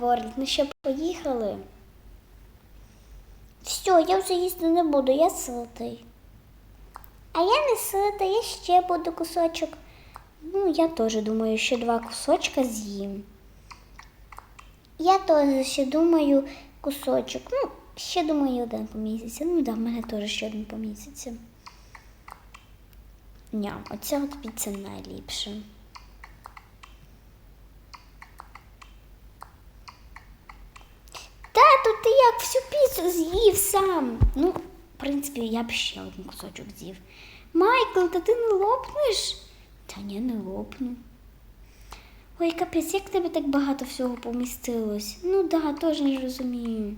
говорить, ну що поїхали. Все, я вже їсти не буду, я ситий. А я не сита, я ще буду кусочок. Ну, я теж думаю, що два кусочка з'їм. Я теж ще думаю кусочок. Ну, ще думаю один помісяця. Ну да, в мене теж ще один помісяця. Ням, оця от піца найліпша. Тату, ти як всю з'їв сам? Ну, в принципі, я б ще один кусочок з'їв. Майкл, та ти не лопнеш? Та ні, не лопну. Ой, капець, як тебе так багато всього помістилось? Ну да, теж не розумію.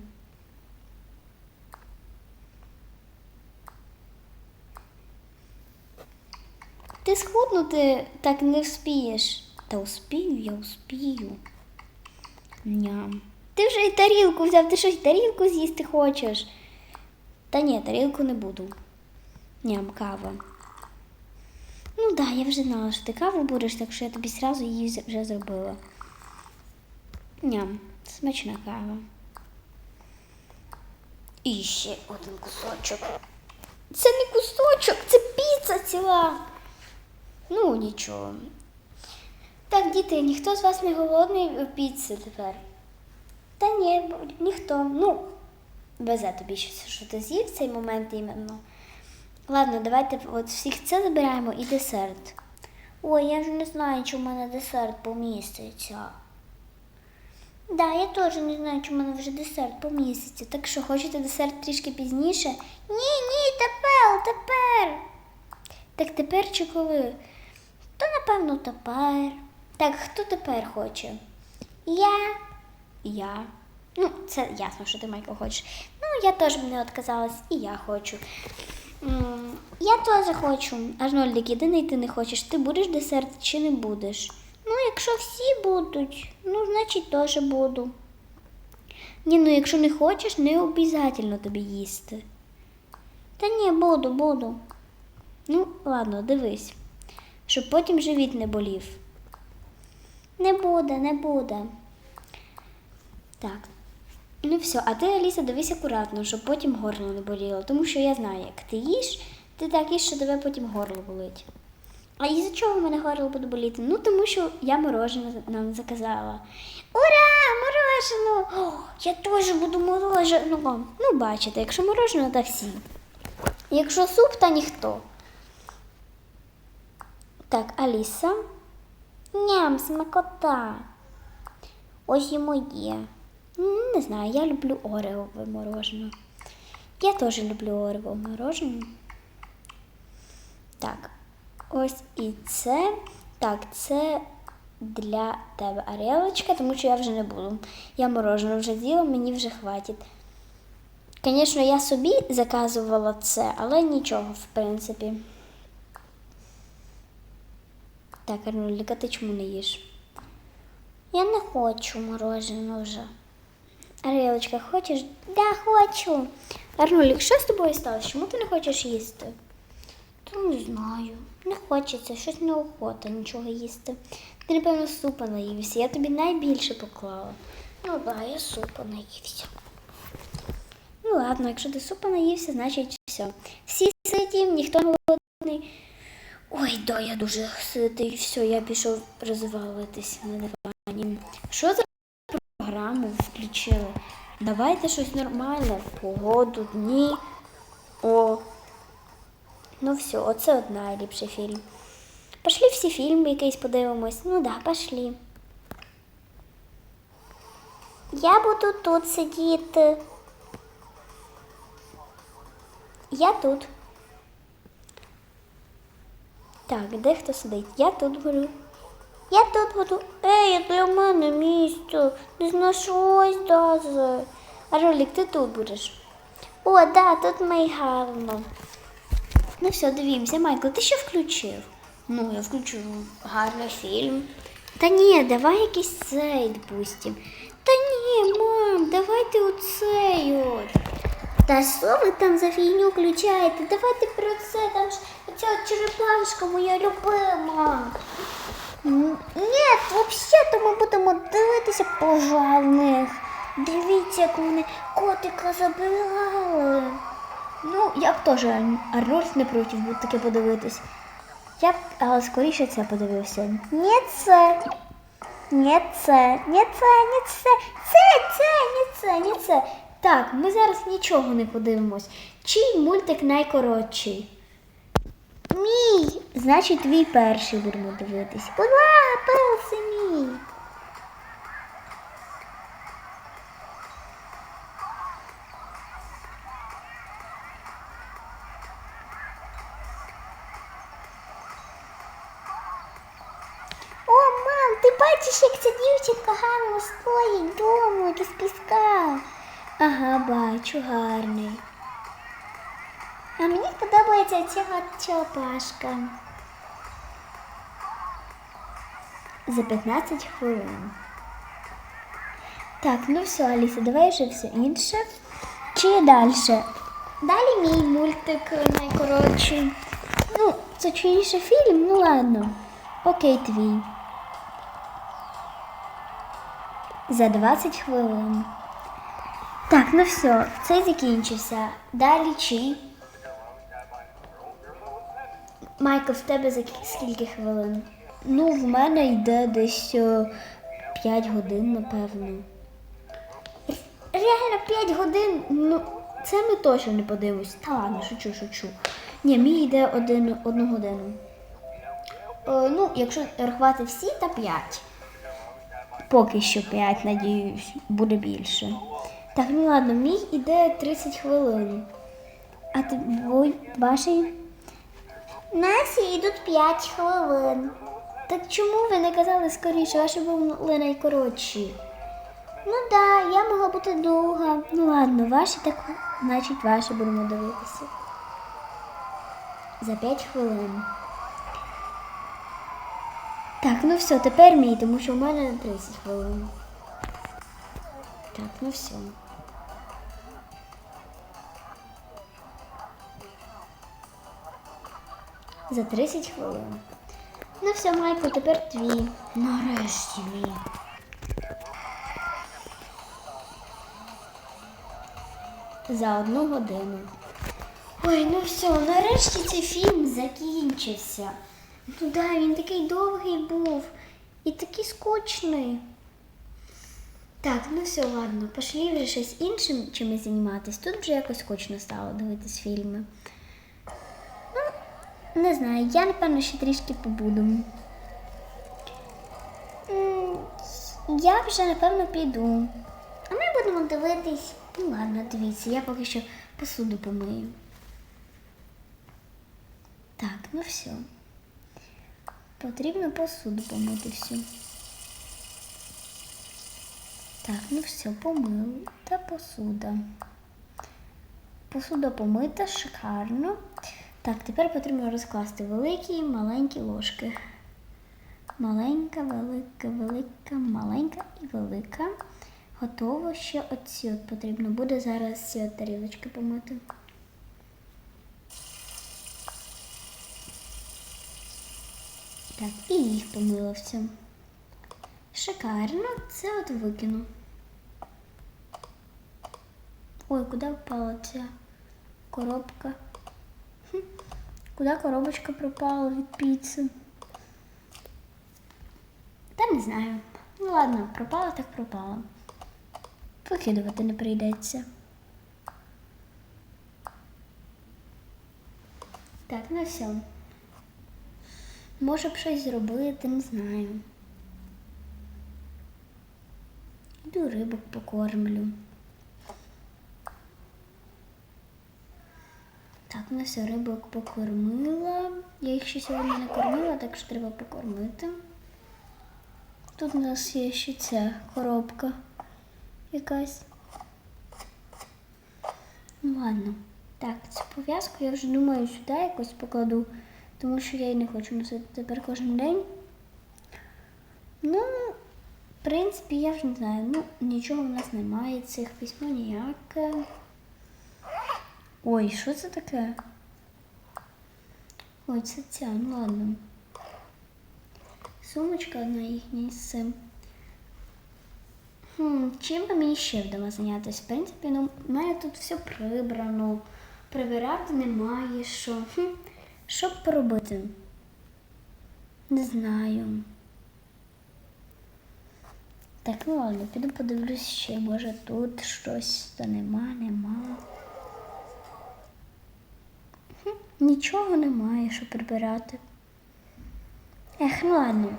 Ти схуднути так не вспієш. Та успію, я успію. Ням. Ти вже й тарілку взяв, ти що й тарілку з'їсти хочеш? Та ні, тарілку не буду. Ням, кава. Ну да, я вже знала, що ти каву будеш, так що я тобі зразу її вже зробила. Ням, смачна кава. І ще один кусочок. Це не кусочок, це піца ціла. Ну, нічого. Так, діти, ніхто з вас не голодний піці тепер. Та ні, ніхто. Ну, везе тобі щось, що ти з'їв цей момент іменно. Ладно, давайте от всіх це забираємо і десерт. Ой, я вже не знаю, чи в мене десерт поміститься. Да, я теж не знаю, чи в мене вже десерт поміститься. Так що хочете десерт трішки пізніше? Ні, ні, тепер, тепер. Так тепер чи коли? То напевно тепер. Так, хто тепер хоче? Я. Я. Ну, це ясно, що ти Майкл хочеш. Ну, я теж не відказалась, і я хочу. Я теж хочу. Арнольдик, єдиний ти не хочеш. Ти будеш десерт чи не будеш? Ну, якщо всі будуть, ну, значить теж буду. Ні, ну якщо не хочеш, не обов'язково тобі їсти. Та ні, буду, буду. Ну, ладно, дивись, щоб потім живіт не болів. Не буде, не буде. Так. Ну все, а ти, Аліса, дивись акуратно, щоб потім горло не боліло. Тому що я знаю, як ти їш, ти так їш, що тебе потім горло болить. А із-за чого в мене горло буде боліти? Ну, тому що я морожене нам заказала. Ура! Морожене! Я теж буду мороженого. Ну, бачите, якщо морожене, то всі. Якщо суп, то ніхто. Так, Аліса. Ням, смакота. Ось і моє. Не знаю, я люблю ореове морожене. Я теж люблю ореове морожене. Так, ось і це. Так, це для тебе орелочка, тому що я вже не буду. Я морожене вже з'їла, мені вже хватить. Звісно, я собі заказувала це, але нічого, в принципі. Так, Арнольдика, ти чому не їш? Я не хочу мороженого вже. Арілочка, хочеш? Да, хочу. Арнулік, що з тобою сталося? Чому ти не хочеш їсти? Та не знаю. Не хочеться, щось неохота нічого їсти. Ти, напевно, супа наївся. Я тобі найбільше поклала. Ну да, я супа наївся. Ну ладно, якщо ти супа наївся, значить все. Всі сидім, ніхто не голодний. Ой, да, я дуже ситий. Все, я пішов розвалитись на дивані. Що за програму включили? Давайте щось нормальне. Погоду, дні. О. Ну все, оце от найліпший фільм. Пошли всі фільми якийсь подивимось. Ну да, пошли. Я буду тут сидіти. Я тут. Так, де хто сидить? Я тут буду. Я тут буду. Ей, для мене місце. Не знайшлось даже. А Ролік, ти тут будеш. О, да, тут мій гарно. Ну все, дивімося, Майкл, ти що включив? Ну, я включу гарний фільм. Та ні, давай якийсь цей допустим. Та ні, мам, давайте оцей от. Та що ви там за фігню включаєте? Давайте про це, там ж оця черепашка моя любима. Ні, взагалі-то ми будемо дивитися пожар в них. Дивіться, як вони котика забирали. Ну, я б теж Арнольд не проти був таке подивитись. Я б, але скоріше це подивився. Ні, це. Ні, це, ні, це, ні, це, це, це, ні, це, ні, це. Так, ми зараз нічого не подивимось. Чий мультик найкоротший? Мій. Значить, твій перший будемо дивитись. Ура, пес мій. О, мам, ти бачиш, як ця дівчинка гарно стоїть домик із піска. Ага, бачу, гарний. А мені подобається ця чопашка. За 15 хвилин. Так, ну все, Аліса, давай вже все інше. Чи далі? Далі мій мультик найкоротший. Ну, це чиїше фільм, ну ладно. Окей, твій. За 20 хвилин. Так, ну все, це закінчився. Далі чий? Майкл, в тебе за скільки хвилин? Ну, в мене йде десь 5 годин, напевно. Реально 5 годин, ну, це ми точно не подивимось. Та ладно, шучу, шучу. Ні, мій йде один, одну годину. Е, ну, якщо рахувати всі, то 5. Поки що 5, надіюсь, буде більше. Так, ну ладно, мій іде 30 хвилин. А твій ваший? Наші йдуть 5 хвилин. Так чому ви не казали скоріше? Ваші були найкоротші. Ну да, я могла бути довга. Ну ладно, ваші так, значить, ваші будемо дивитися. За 5 хвилин. Так, ну все, тепер мій, тому що в мене 30 хвилин. Так, ну все. За 30 хвилин. Ну все, Майкл, тепер твій. Нарешті мій. За одну годину. Ой, ну все, нарешті цей фільм закінчився. Ну да, він такий довгий був і такий скучний. Так, ну все, ладно, пошли вже щось іншим чимось займатися. Тут вже якось скучно стало дивитись фільми. Не знаю, я напевно ще трішки побуду. Я вже напевно піду. А ми будемо дивитись. Ну ладно, дивіться, я поки що посуду помию. Так, ну все. Потрібно посуду помити всю. Так, ну все, помили. Та посуда. Посуда помита, шикарно. Так, тепер потрібно розкласти великі і маленькі ложки. Маленька, велика, велика, маленька і велика. Готово. Ще оці от потрібно буде зараз ці от тарілочки помити. Так, і їх помила все. Шикарно, це от викину. Ой, куди впала ця коробка? Куди коробочка пропала від піци? Та не знаю. Ну ладно, пропала так пропала. Викидувати не прийдеться. Так, ну все. Може б щось зробити, не знаю. Іду рибок покормлю. Ну рибок покормила. Я їх ще сьогодні не кормила, так що треба покормити. Тут у нас є ще ця коробка якась. Ну ладно. Так, цю пов'язку я вже думаю сюди якось покладу, тому що я її не хочу носити тепер кожен день. Ну, в принципі, я вже не знаю. Ну, нічого в нас немає, цих письмо ніяке. Ой, що це таке? Ой, це ця, ну ладно. Сумочка одна їхня з цим. Хм, чим би мені ще вдома зайнятися? В принципі, ну, в мене тут все прибрано. Прибирати немає що. Хм, що б поробити? Не знаю. Так, ну ладно, піду подивлюсь ще, може тут щось то нема, нема. Хм, нічого немає, що прибирати. Ех, ну ладно.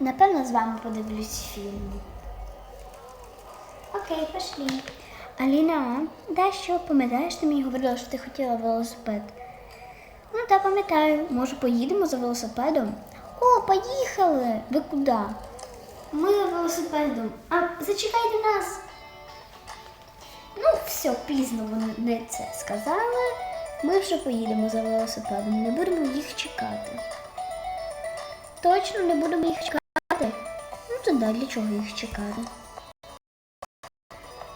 Напевно, з вами подивлюсь фільм. Окей, пошли. Аліна, да що, пам'ятаєш, ти мені говорила, що ти хотіла велосипед? Ну так, пам'ятаю. Може, поїдемо за велосипедом? О, поїхали! Ви куди? Ми за велосипедом. А зачекайте нас. Ну, все, пізно вони це сказали. Ми вже поїдемо за велосипедом, не будемо їх чекати. Точно не будемо їх чекати? Ну то да, для чого їх чекати?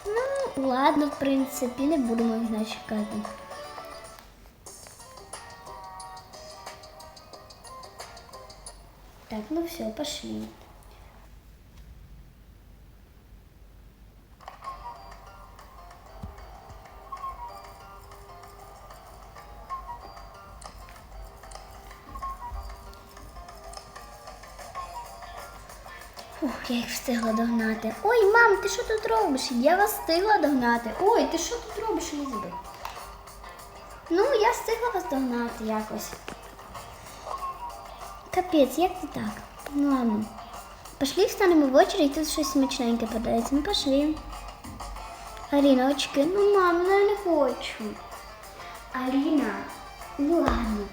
Ну, ладно, в принципі, не будемо їх не чекати. Так, ну все, пошли. Ух, я їх встигла догнати. Ой, мам, ти що тут робиш? Я вас встигла догнати. Ой, ти що тут робиш, Лізабет? Ну, я встигла вас догнати якось. Капець, як це так? Ну ладно. Пошли встанемо в очередь, тут щось смачненьке подається. Ну пошли. Аліна, очки, ну мам, ну я не хочу. Аліна, ну ладно.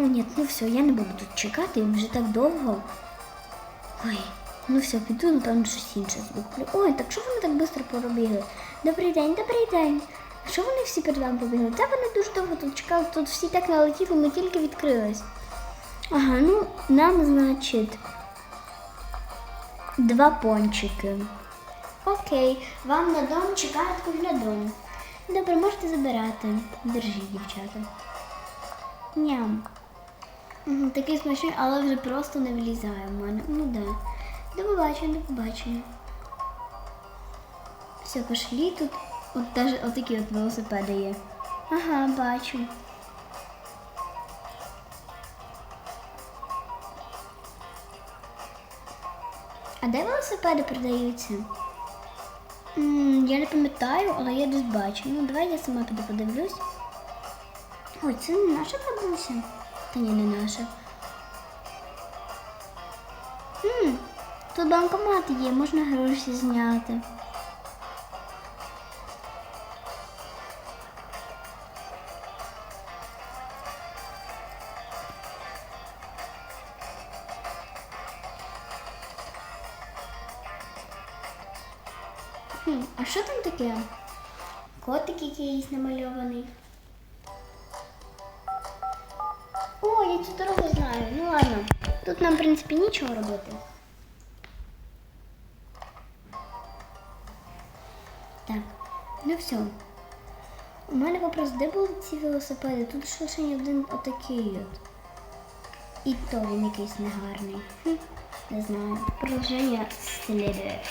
О, ні, ну все, я не буду тут чекати, вже так довго. Ой, ну все, піду, напевно, щось інше зроблю. Ой, так що вони так швидко поробили? Добрий день, добрий день. А що вони всі перед вами побігли? Та вони дуже довго тут чекали, тут всі так налетіли, ми тільки відкрились. Ага, ну нам, значить, два пончики. Окей, вам на дом чекають круглядом. Добре, можете забирати. Держіть, дівчата. Ням. Такий смачний, але вже просто не влізає в мене. Ну да. До побачення, до побачення. Все, пошли тут. От теж отакі от велосипеди є. Ага, бачу. А де велосипеди продаються? М, я не пам'ятаю, але я десь бачу. Ну, давай я сама піду подивлюсь. Ой, це не наша бабуся? Та ні, не наша. Хм, тут банкомат є, можна гроші зняти. А що там таке? Котик якийсь намальований. Я цю дорогу знаю. Ну ладно. Тут нам, в принципі, нічого робити. Так, ну все. У мене вопрос, де були ці велосипеди? Тут ж лише один отакий от. І то він якийсь негарний. Хм, не знаю. Продовження слідує.